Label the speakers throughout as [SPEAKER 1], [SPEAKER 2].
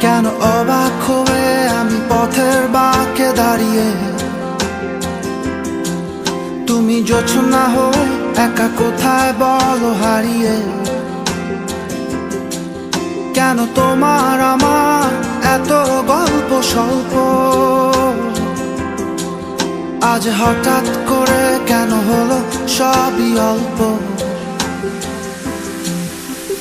[SPEAKER 1] কেন অবাক হয়ে আমি পথের বাঁকে দাঁড়িয়ে? তুমি না হয়ে একা কোথায় বলো হারিয়ে? কেন তোমার আমার এত গল্প স্বল্প? আজ হঠাৎ করে কেন হলো সবই অল্প?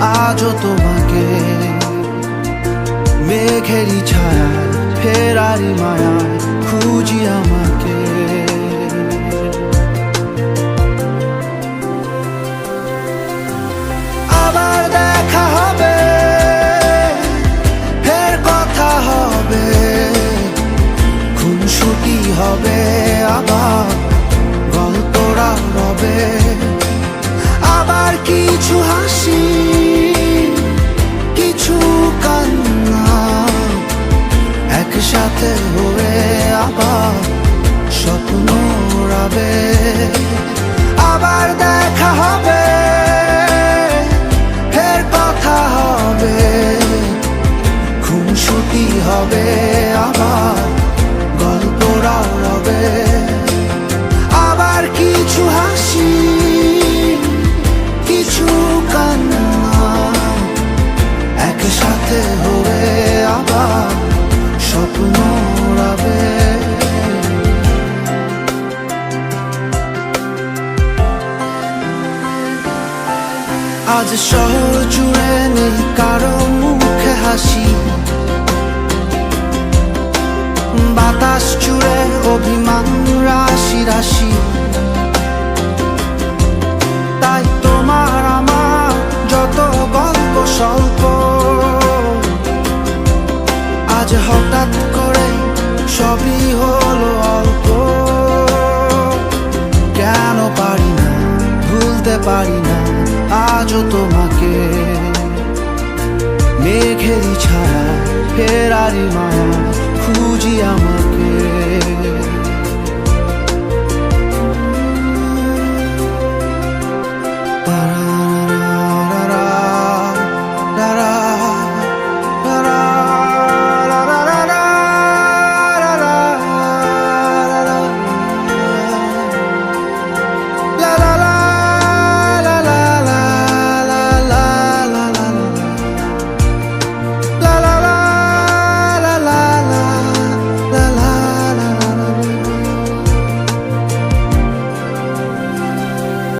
[SPEAKER 1] আজও তোমাকে মেঘেরই ছায়া ফেরারি মায়া খুঁজি আমাকে রাবে আবার দেখা হবে, ফের কথা হবে, খুনসুটি হবে আবার গল্পরা হবে আবার কিছু হাসি, কিছু কান্না, একসাথে হবে আবার স্বপ্ন আজ শহর জুড়ে নেই কারও মুখে হাসি। বাতাস জুড়ে অভিমান রাশি রাশি। তাই তোমার আমার যত গল্প স্বল্প, আজ হঠাৎ করে সবই হলো অল্প। কেন পারি না, ভুলতে পারি না। আজও তোমাকে মেঘেরই ছায়া ফেরারি মায়া খুঁজি আমাকে।